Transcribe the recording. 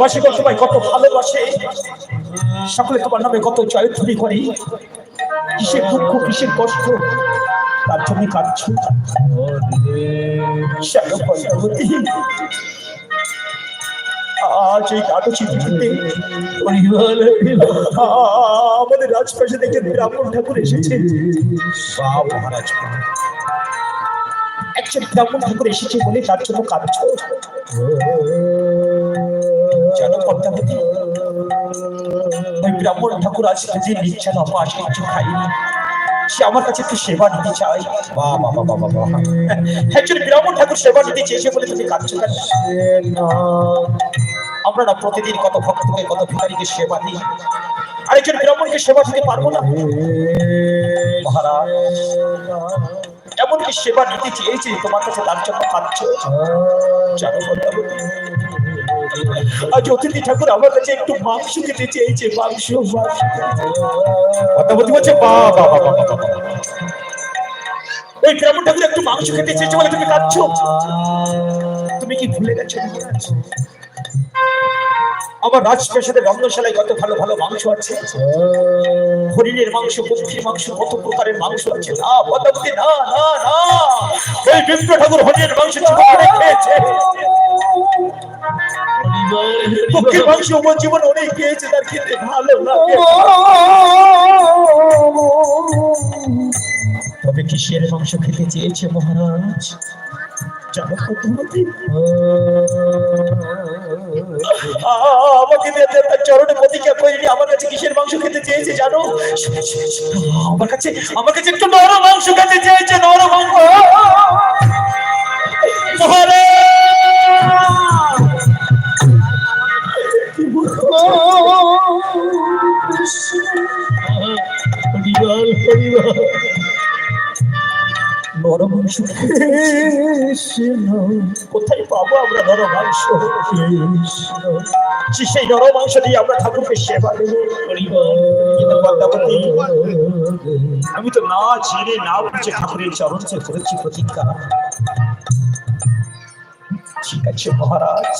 ব্রজবাসী কত ভাই কত ভালোবাসে। সকলে তোমার নামে কত জয়ধ্বনি করে। কিসের দুঃখ, কিসের কষ্ট, তার জন্য কাঁদছ। আজ এই কাটো চিঠিতে আমাদের রাজপাশে থেকে ব্রাহ্মণ ঠাকুর এসেছে। মহারাজ। একজন ব্রাহ্মণ ঠাকুর এসেছে বলে তার জন্য কাঁদছ। ব্রাহ্মণ ঠাকুর আজ যে নিচ্ছা না মাস কিছু খাইনি। সে আমার কাছে একটু সেবা নিতে চাই বাহ বাবা বাবা বাবা একজন ব্রাহ্মণ ঠাকুর সেবা নিতে চেয়েছে বলে তুমি কাঁদছো কেন? আমরা না প্রতিদিন কত ভক্তকে, কত ভিকারীকে সেবা দিই। আরেকজন ব্রাহ্মণকে সেবা দিতে পারব না। মহারাজ, এমনকি সেবা নিতে চেয়েছি, তোমার কাছে তার জন্য কাঁদছ। জানো পদ্মাবতী আজ ঠাকুর আমার কাছে একটু মাংস খেতে চেয়েছে মাংস মাংস। পদ্মাবতী বলছে বা। ওই ব্রাহ্মণ ঠাকুর একটু মাংস খেতে চেয়েছে বলে তুমি কাঁদছ তুমি কি ভুলে গেছো? আমার রাজপ্রাসাদের রন্ধনশালায় কত ভালো ভালো মাংস আছে হরিণের মাংস পক্ষীর মাংস কত প্রকারের মাংস আছে না পদ্মাবতী না না না ওই বিপ্র ঠাকুর হরিণের মাংস খেয়েছে পক্ষীর মাংস আমার জীবন অনেক খেয়েছে তার খেতে ভালো তবে কিসের মাংস খেতে চেয়েছে মহারাজ? আমার কাছে কিসের মাংস খেতে চেয়েছে জানো? আমার কাছে আমার কাছে একটু নর মাংস খেতে চেয়েছে নর মাংস। নর মাংস কোথায় পাবো আমরা নর মাংস? সেই নর মাংস দিয়ে আমরা ঠাকুরকে সেবা আমি তো না ছেড়ে না বুঝে ঠাকুরের চরণ যে করেছি প্রতিজ্ঞা। ঠিক আছে মহারাজ।